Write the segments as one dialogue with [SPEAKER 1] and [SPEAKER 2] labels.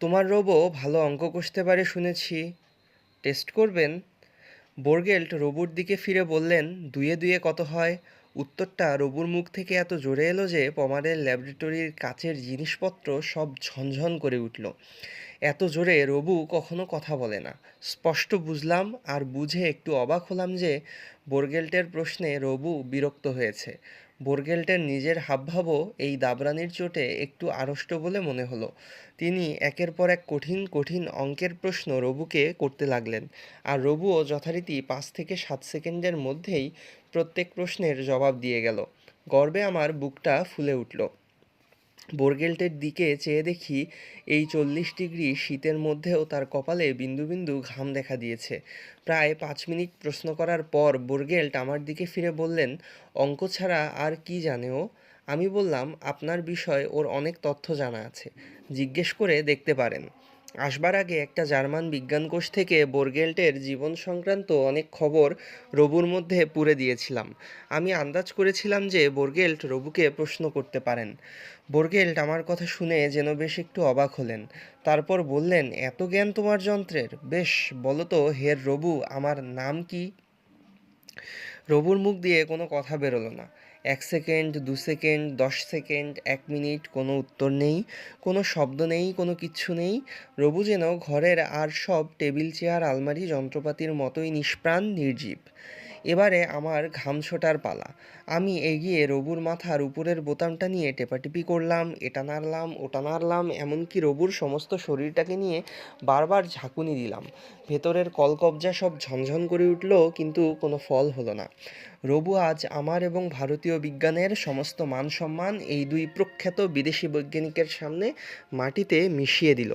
[SPEAKER 1] তোমার রোবো ভালো অঙ্ক কষতে পারে শুনেছি। টেস্ট করবেন? বোরগেল্ট রবুর দিকে ফিরে বললেন, দুয়ে দুয়ে কত হয়? উত্তরটা রবুর মুখ থেকে এত জোরে এলো যে পমারের ল্যাবরেটরির কাচের জিনিসপত্র সব ঝনঝন করে উঠল। এত জোরে রবু কখনো কথা বলে না। স্পষ্ট বুঝলাম আর বুঝে একটু অবাক হলাম যে বোরগেল্টের প্রশ্নে রবু বিরক্ত হয়েছে। বোরগেল্টের নিজের হাবভাবও এই দাবরানির চোটে একটু আড়ষ্ট বলে মনে হলো। তিনি একের পর এক কঠিন কঠিন অঙ্কের প্রশ্ন রবুকে করতে লাগলেন। আর রবুও যথারীতি পাঁচ থেকে সাত সেকেন্ডের মধ্যেই প্রত্যেক প্রশ্নের জবাব দিয়ে গেল। গর্বে আমার বুকটা ফুলে উঠল। বোরগেল্টের দিকে চেয়ে দেখি এই চল্লিশ ডিগ্রি শীতের মধ্যেও তার কপালে বিন্দু বিন্দু ঘাম দেখা দিয়েছে। প্রায় পাঁচ মিনিট প্রশ্ন করার পর বোরগেল্ট আমার দিকে ফিরে বললেন, অঙ্ক ছাড়া আর কি জানে ও? আমি বললাম, আপনার বিষয় ওর অনেক তথ্য জানা আছে। জিজ্ঞেস করে দেখতে পারেন। আসবার আগে একটা জার্মান বিজ্ঞানকোষ থেকে বোরগেল্টের জীবন সংক্রান্ত অনেক খবর রবুর মধ্যে পুরে দিয়েছিলাম। আমি আন্দাজ করেছিলাম যে বোরগেল্ট রবুকে প্রশ্ন করতে পারেন। বোরগেল্ট আমার কথা শুনে যেন বেশ একটু অবাক হলেন। তারপর বললেন, এত জ্ঞান তোমার যন্ত্রের? বেশ, বলো তো, হের রবু, আমার নাম কি? রবুর মুখ দিয়ে কোনো কথা বেরোলো না। এক সেকেন্ড, দু সেকেন্ড, দশ সেকেন্ড, এক মিনিট, কোনো উত্তর নেই, কোনো শব্দ নেই, কোনো কিচ্ছু নেই। রবু যেন ঘরের আর সব টেবিল, চেয়ার, আলমারি, যন্ত্রপাতির মতোই নিষ্প্রাণ, নির্জীব। এবারে আমার ঘাম ছোটার পালা। আমি এগিয়ে রবুর মাথার উপরের বোতামটা নিয়ে টেপাটিপি করলাম, এটা নাড়লাম, ওটা নাড়লাম, এমনকি রবুর সমস্ত শরীরটাকে নিয়ে বারবার ঝাঁকুনি দিলাম। ভেতরের কলকবজা সব ঝনঝন করে উঠল, কিন্তু কোনো ফল হলো না। রবু আজ আমার এবং ভারতীয় বিজ্ঞানের সমস্ত মান সম্মান এই দুই প্রখ্যাত বিদেশি বৈজ্ঞানিকের সামনে মাটিতে মিশিয়ে দিল।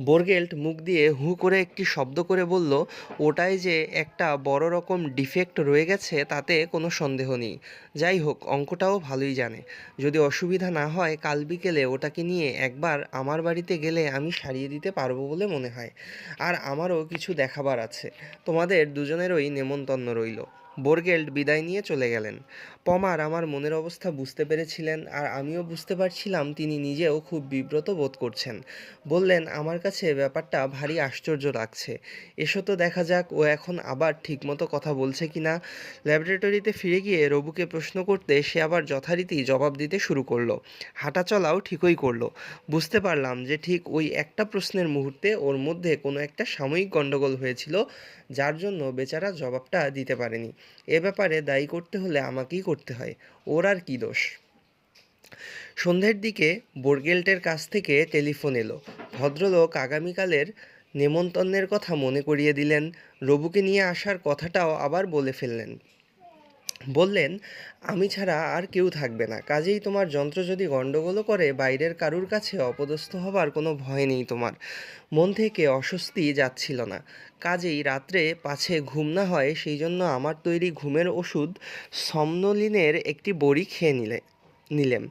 [SPEAKER 1] বোরগেল্ট মুখ দিয়ে হু করে একটি শব্দ করে বলল ওটায় যে একটা বড় রকম ডিফেক্ট রয়ে গেছে, তাতে কোনো সন্দেহ নেই। যাই হোক, অঙ্কটাও ভালোই জানে। যদি অসুবিধা না হয়, কাল বিকেলে ওটাকে নিয়ে একবার আমার বাড়িতে গেলে আমি সারিয়ে দিতে পারব বলে মনে হয়। আর আমারও কিছু দেখাবার আছে। তোমাদের দুজনেরই নেমন্তন্ন রইল। বোরগেল্ট বিদায় নিয়ে চলে গেলেন। পমার আমার মনের অবস্থা বুঝতে পেরেছিলেন আর আমিও বুঝতে পারছিলাম তিনি নিজেও খুব বিব্রত বোধ করছেন। বললেন, আমার কাছে ব্যাপারটা ভারী আশ্চর্য লাগছে। এসো তো দেখা যাক ও এখন আবার ঠিকমতো কথা বলছে কি না। ল্যাবরেটরিতে ফিরে গিয়ে রবুকে প্রশ্ন করতে সে আবার যথারীতি জবাব দিতে শুরু করল। হাঁটা চলাও ঠিকই করল। বুঝতে পারলাম যে ঠিক ওই একটা প্রশ্নের মুহূর্তে ওর মধ্যে কোনো একটা সাময়িক গণ্ডগোল হয়েছিল, যার জন্য বেচারা জবাবটা দিতে পারেনি। এ ব্যাপারে দায়ী করতে হলে আমাকেই করতে হয়। ওর আর কী দোষ? সন্ধ্যের দিকে বোরগেল্টের কাছ থেকে টেলিফোন এলো। ভদ্রলোক আগামীকালের নেমন্তন্নের কথা মনে করিয়ে দিলেন। রবুকে নিয়ে আসার কথাটাও আবার বলে ফেললেন। বললেন, আমি ছাড়া আর কেউ থাকবে না। কাজেই তোমার যন্ত্র যদি গণ্ডগোলও করে, বাইরের কারুর কাছে অপদস্থ হবার কোনো ভয় নেই তোমার। মন থেকে অস্বস্তি যাচ্ছিল না। কাজেই রাত্রে পাছে ঘুম না হয় সেই জন্য আমার তৈরি ঘুমের ওষুধ সমনলিনের একটি বড়ি খেয়ে নিলে, নিলেম।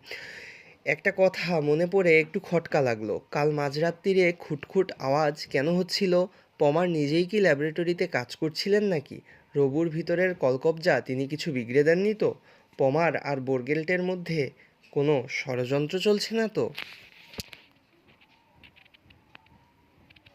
[SPEAKER 1] একটা কথা মনে পড়ে একটু খটকা লাগল। কাল মাঝরাত্রিরে খুটখুট আওয়াজ কেন হচ্ছিল? পমার নিজেই কি ল্যাবরেটরিতে কাজ করছিলেন নাকি? রবুর ভিতরের কলকবজা তিনি কিছু বিগড়ে দেননি তো? পমার আর বোরগেল্টের মধ্যে কোনো ষড়যন্ত্র চলছে না তো?